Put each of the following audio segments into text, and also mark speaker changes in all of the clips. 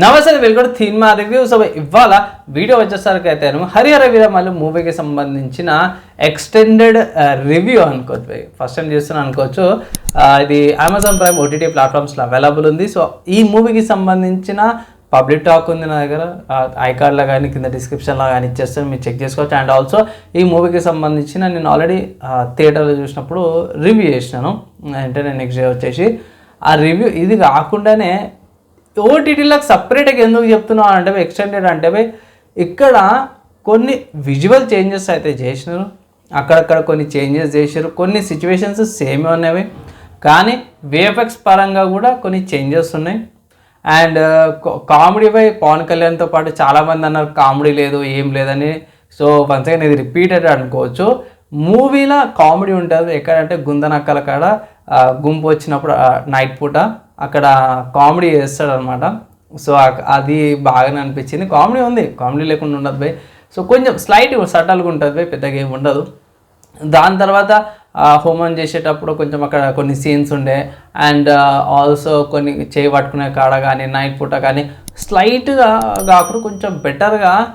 Speaker 1: నమస్తే welcome cinema review. So ఇవాళ video వచ్చేసరికి అయితే హరిహర వీరమల్లు మూవీకి సంబంధించిన ఎక్స్టెండెడ్ uh, రివ్యూ అనుకోవచ్చు ఫస్ట్ టైం చేస్తున్నాను అనుకోవచ్చు. ఇది అమెజాన్ ప్రైమ్ ఓటీటీ ప్లాట్ఫామ్స్లో అవైలబుల్ ఉంది. సో ఈ మూవీకి సంబంధించిన పబ్లిక్ టాక్ ఉంది నా దగ్గర. ఐకార్డ్లో కానీ కింద డిస్క్రిప్షన్లో కానీ ఇచ్చేస్తాను. మీరు చెక్ చేసుకోవచ్చు. అండ్ ఆల్సో ఈ మూవీకి సంబంధించిన నేను ఆల్రెడీ థియేటర్లో చూసినప్పుడు రివ్యూ చేసినాను. అంటే నేను నెక్స్ట్ డే వచ్చేసి ఆ రివ్యూ ఇది కాకుండానే ఓటీటీలకు సపరేట్గా ఎందుకు చెప్తున్నావు అంటే ఎక్స్టెండెడ్ అంటే ఇక్కడ కొన్ని విజువల్ చేంజెస్ అయితే చేసినారు. అక్కడక్కడ కొన్ని చేంజెస్ చేశారు కొన్ని సిచ్యువేషన్స్ సేమే ఉన్నవి. కానీ విఎఫ్ఎక్స్ పరంగా కూడా కొన్ని చేంజెస్ ఉన్నాయి. అండ్ కామెడీపై uh, పవన్ కళ్యాణ్తో పాటు చాలామంది అన్నారు కామెడీ లేదు ఏం లేదని. సో వన్స్ అగైన్ ఇది రిపీటెడ్ అనుకోవచ్చు. మూవీలో కామెడీ ఉంటుంది. ఎక్కడంటే గుందనక్కల కాడ గుంపు వచ్చినప్పుడు నైట్ పూట అక్కడ కామెడీ చేస్తాడు అనమాట సో అది బాగానే అనిపించింది. కామెడీ ఉంది. కామెడీ లేకుండా ఉండదు బై. సో కొంచెం స్లైట్ సటల్గా ఉంటుంది బై. పెద్దగా ఏమి ఉండదు. దాని తర్వాత హోమం చేసేటప్పుడు కొంచెం అక్కడ కొన్ని సీన్స్ ఉండే. అండ్ ఆల్సో కొన్ని చేయి పట్టుకునే కాడ కానీ నైట్ పూట కానీ స్లైట్గా కాకుండా కొంచెం బెటర్గా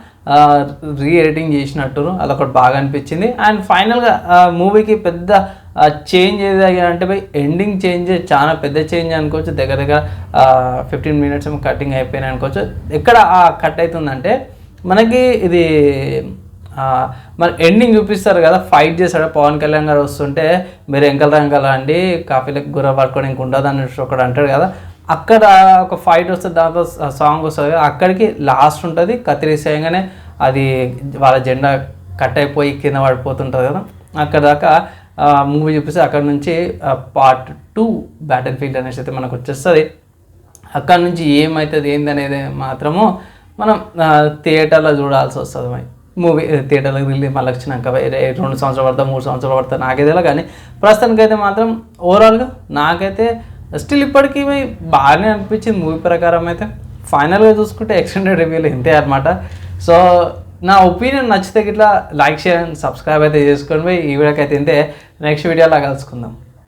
Speaker 1: రీ ఎడిటింగ్ చేసినట్టు ఒకటి బాగా అనిపించింది. అండ్ ఫైనల్గా మూవీకి పెద్ద చేంజ్ ఏది అంటే బై ఎండింగ్ చేంజ్ చాలా పెద్ద చేంజ్ అనుకోవచ్చు. దగ్గర దగ్గర ఫిఫ్టీన్ మినిట్స్ కటింగ్ అయిపోయినాయి అనుకోవచ్చు. ఎక్కడ కట్ అవుతుందంటే మనకి ఇది మరి ఎండింగ్ చూపిస్తారు కదా ఫైట్ చేశాడు పవన్ కళ్యాణ్ గారు వస్తుంటే మీరు ఎంకల రంగల అండి కాఫీలకు గుర్ర పట్టుకొని ఇంక ఉండదు అని ఒకడు అంటాడు కదా. అక్కడ ఒక ఫైట్ వస్తుంది దాంతో సాంగ్ వస్తుంది కదా అక్కడికి లాస్ట్ ఉంటుంది. కత్తిరిసేయంగానే అది వాళ్ళ జెండా కట్ అయిపోయి కింద పడిపోతుంటుంది కదా. అక్కడ దాకా మూవీ చూపిస్తే అక్కడ నుంచి పార్ట్ టూ బ్యాటిల్ ఫీల్డ్ అనేసి అయితే మనకు వచ్చేస్తుంది. అక్కడ నుంచి ఏమవుతుంది ఏందనేది మాత్రము మనం థియేటర్లో చూడాల్సి వస్తుంది మరి. మూవీ థియేటర్లోకి వెళ్ళి మళ్ళీ వచ్చినాక వేరే రెండు సంవత్సరాలు పడతా మూడు సంవత్సరాలు పడతా నాకైతే కానీ ప్రస్తుతానికైతే మాత్రం ఓవరాల్గా నాకైతే స్టిల్ ఇప్పటికీ బాగానే అనిపించింది మూవీ ప్రకారం అయితే. ఫైనల్గా చూసుకుంటే ఎక్స్టెండెడ్ రివ్యూలు ఇంతే అనమాట సో నా ఒపీనియన్ నచ్చితే ఇట్లా లైక్ షేర్ అండ్ సబ్స్క్రైబ్ అయితే చేసుకోండి. ఈ వీడియోకి అయితే ఇంతే నెక్స్ట్ వీడియోలో కలుసుకుందాం.